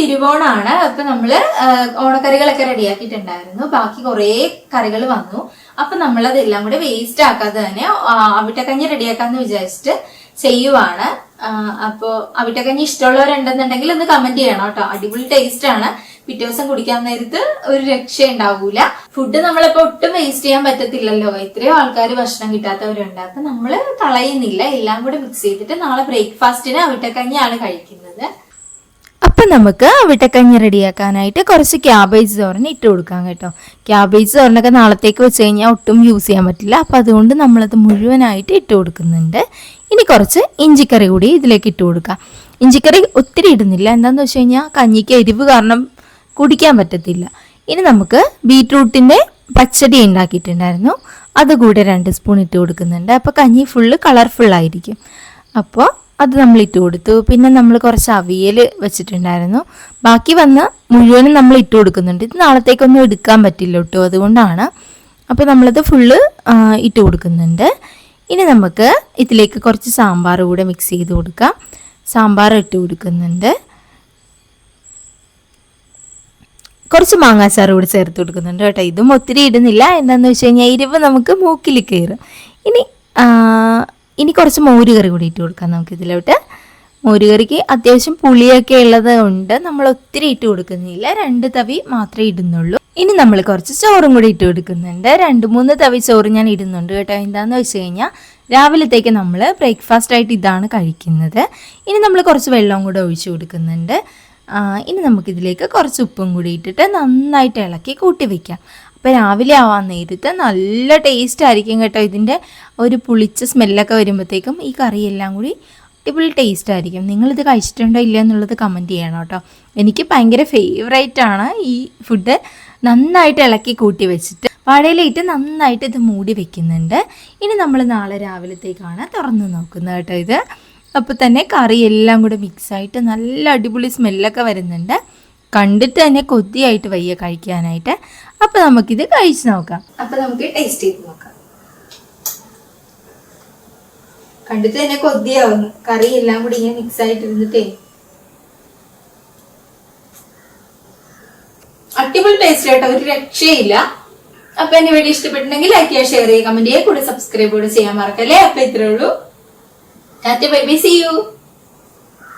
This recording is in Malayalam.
തിരുവോണാണ്. അപ്പൊ നമ്മൾ ഓണക്കറികളൊക്കെ റെഡിയാക്കിയിട്ടുണ്ടായിരുന്നു. ബാക്കി കുറേ കറികൾ വന്നു. അപ്പൊ നമ്മൾ അതെല്ലാം കൂടെ വേസ്റ്റ് ആക്കാതെ തന്നെ അവിട്ടക്കഞ്ഞി റെഡിയാക്കാന്ന് വിചാരിച്ചിട്ട് ചെയ്യുവാണ്. അപ്പോ അവിട്ടക്കഞ്ഞി ഇഷ്ടമുള്ളവരുണ്ടെന്നുണ്ടെങ്കിൽ ഒന്ന് കമന്റ് ചെയ്യണം കേട്ടോ. അടിപൊളി ടേസ്റ്റ് ആണ്. പിറ്റേ ദിവസം കുടിക്കാൻ നേരത്ത് ഒരു രക്ഷ ഉണ്ടാവൂല ഫുഡ് നമ്മളിപ്പോ ഒട്ടും വേസ്റ്റ് ചെയ്യാൻ പറ്റത്തില്ലല്ലോ. ഇത്രയും ആൾക്കാർ ഭക്ഷണം കിട്ടാത്തവരുണ്ട്. അപ്പൊ നമ്മൾ കളയുന്നില്ല. എല്ലാം കൂടെ മിക്സ് ചെയ്തിട്ട് നാളെ ബ്രേക്ക്ഫാസ്റ്റിന് അവിട്ടക്കഞ്ഞിയാണ് കഴിക്കുന്നത്. അപ്പം നമുക്ക് വിട്ടക്കഞ്ഞി റെഡിയാക്കാനായിട്ട് കുറച്ച് ക്യാബേജ് തോരൻ ഇട്ട് കൊടുക്കാം കേട്ടോ. ക്യാബേജ് തോരനൊക്കെ നാളത്തേക്ക് വെച്ച് കഴിഞ്ഞാൽ ഒട്ടും യൂസ് ചെയ്യാൻ പറ്റില്ല. അപ്പം അതുകൊണ്ട് നമ്മളത് മുഴുവനായിട്ട് ഇട്ട് കൊടുക്കുന്നുണ്ട്. ഇനി കുറച്ച് ഇഞ്ചിക്കറി കൂടി ഇതിലേക്ക് ഇട്ട് കൊടുക്കാം. ഇഞ്ചിക്കറി ഒത്തിരി ഇടുന്നില്ല. എന്താണെന്ന് വെച്ച് കഴിഞ്ഞാൽ കഞ്ഞിക്ക് എരിവ് കാരണം കുടിക്കാൻ പറ്റത്തില്ല. ഇനി നമുക്ക് ബീറ്റ്റൂട്ടിന്റെ പച്ചടി ഉണ്ടാക്കിയിട്ടുണ്ടായിരുന്നു. അതുകൂടെ രണ്ട് സ്പൂൺ ഇട്ട് കൊടുക്കുന്നുണ്ട്. അപ്പോൾ കഞ്ഞി ഫുള്ള് കളർഫുള്ളായിരിക്കും അപ്പോൾ അത് നമ്മൾ ഇട്ട് കൊടുത്തു. പിന്നെ നമ്മൾ കുറച്ച് അവിയൽ വെച്ചിട്ടുണ്ടായിരുന്നു. ബാക്കി വന്ന മുഴുവനും നമ്മൾ ഇട്ട് കൊടുക്കുന്നുണ്ട്. ഇത് നാളത്തേക്കൊന്നും എടുക്കാൻ പറ്റില്ല കേട്ടോ അതുകൊണ്ടാണ്. അപ്പോൾ നമ്മളത് ഫുള്ള് ഇട്ട് കൊടുക്കുന്നുണ്ട്. ഇനി നമുക്ക് ഇതിലേക്ക് കുറച്ച് സാമ്പാർ കൂടെ മിക്സ് ചെയ്ത് കൊടുക്കാം. സാമ്പാർ ഇട്ട് കൊടുക്കുന്നുണ്ട്. കുറച്ച് മാങ്ങാച്ചാർ കൂടി ചേർത്ത് കൊടുക്കുന്നുണ്ട് കേട്ടോ. ഇതും ഒത്തിരി ഇടുന്നില്ല. എന്താണെന്ന് വെച്ച് കഴിഞ്ഞാൽ എരിവ് നമുക്ക് മൂക്കിൽ കയറും ഇനി ഇനി കുറച്ച് മോര് കറി കൂടി ഇട്ട് കൊടുക്കാം നമുക്ക് ഇതിലോട്ട്. മോര് കറിക്ക് അത്യാവശ്യം പുളിയൊക്കെ ഉള്ളത് കൊണ്ട് നമ്മൾ ഒത്തിരി ഇട്ട് കൊടുക്കുന്നില്ല. രണ്ട് തവി മാത്രമേ ഇടുന്നുള്ളൂ. ഇനി നമ്മൾ കുറച്ച് ചോറും കൂടി ഇട്ട് കൊടുക്കുന്നുണ്ട്. രണ്ട് മൂന്ന് തവി ചോറ് ഞാൻ ഇടുന്നുണ്ട് കേട്ടോ. എന്താണെന്ന് വെച്ച് കഴിഞ്ഞാൽ രാവിലത്തേക്ക് നമ്മൾ ബ്രേക്ക്ഫാസ്റ്റ് ആയിട്ട് ഇതാണ് കഴിക്കുന്നത്. ഇനി നമ്മൾ കുറച്ച് വെള്ളവും കൂടെ ഒഴിച്ചു കൊടുക്കുന്നുണ്ട്. ഇനി നമുക്കിതിലേക്ക് കുറച്ച് ഉപ്പും കൂടി ഇട്ടിട്ട് നന്നായിട്ട് ഇളക്കി കൂട്ടി വെക്കാം. അപ്പോൾ രാവിലെ ആവാൻ നേരത്ത് നല്ല ടേസ്റ്റ് ആയിരിക്കും കേട്ടോ ഇതിന്റെ ഒരു പുളിച്ച സ്മെല്ലൊക്കെ വരുമ്പോഴത്തേക്കും ഈ കറിയെല്ലാം കൂടി അടിപൊളി ടേസ്റ്റ് ആയിരിക്കും. നിങ്ങളിത് കഴിച്ചിട്ടുണ്ടോ ഇല്ല എന്നുള്ളത് കമന്റ് ചെയ്യണം കേട്ടോ. എനിക്ക് ഭയങ്കര ആണ് ഈ ഫുഡ് നന്നായിട്ട് ഇളക്കി കൂട്ടി വെച്ചിട്ട് വാഴയിലിട്ട് നന്നായിട്ട് ഇത് മൂടി വെക്കുന്നുണ്ട്. ഇനി നമ്മൾ നാളെ രാവിലത്തേക്കാണ് തുറന്ന് നോക്കുന്നത് കേട്ടോ ഇത്. അപ്പോൾ തന്നെ കറി എല്ലാം കൂടെ മിക്സായിട്ട് നല്ല അടിപൊളി സ്മെല്ലൊക്കെ വരുന്നുണ്ട്. കണ്ടിട്ട് തന്നെ കൊതിയായിട്ട് വയ്യ കഴിക്കാനായിട്ട്. അപ്പോൾ നമുക്കിത് കഴിച്ചു നോക്കാം. അപ്പൊ നമുക്ക് ടേസ്റ്റ് ചെയ്ത് നോക്കാം. കണ്ടിട്ട് തന്നെ കൊതിയാവുന്നു. കറി എല്ലാം കൂടി ഇങ്ങനെ മിക്സ് ആയിട്ടിരുന്നിട്ടേ. അടിപൊളി ടേസ്റ്റ് ആയിട്ട് ഒരു രക്ഷയില്ല. അപ്പൊ എന്നെ വീഡിയോ ഇഷ്ടപ്പെട്ടിട്ടുണ്ടെങ്കിൽ ലൈക്ക് ചെയ്യുക ഷെയർ ചെയ്യുക കമന്റ് ചെയ്യുക കൂടെ സബ്സ്ക്രൈബ് കൂടെ ചെയ്യാൻ മറക്കല്ലേ? അപ്പൊ ഇത്രേ ഉള്ളൂ. Bye bye C U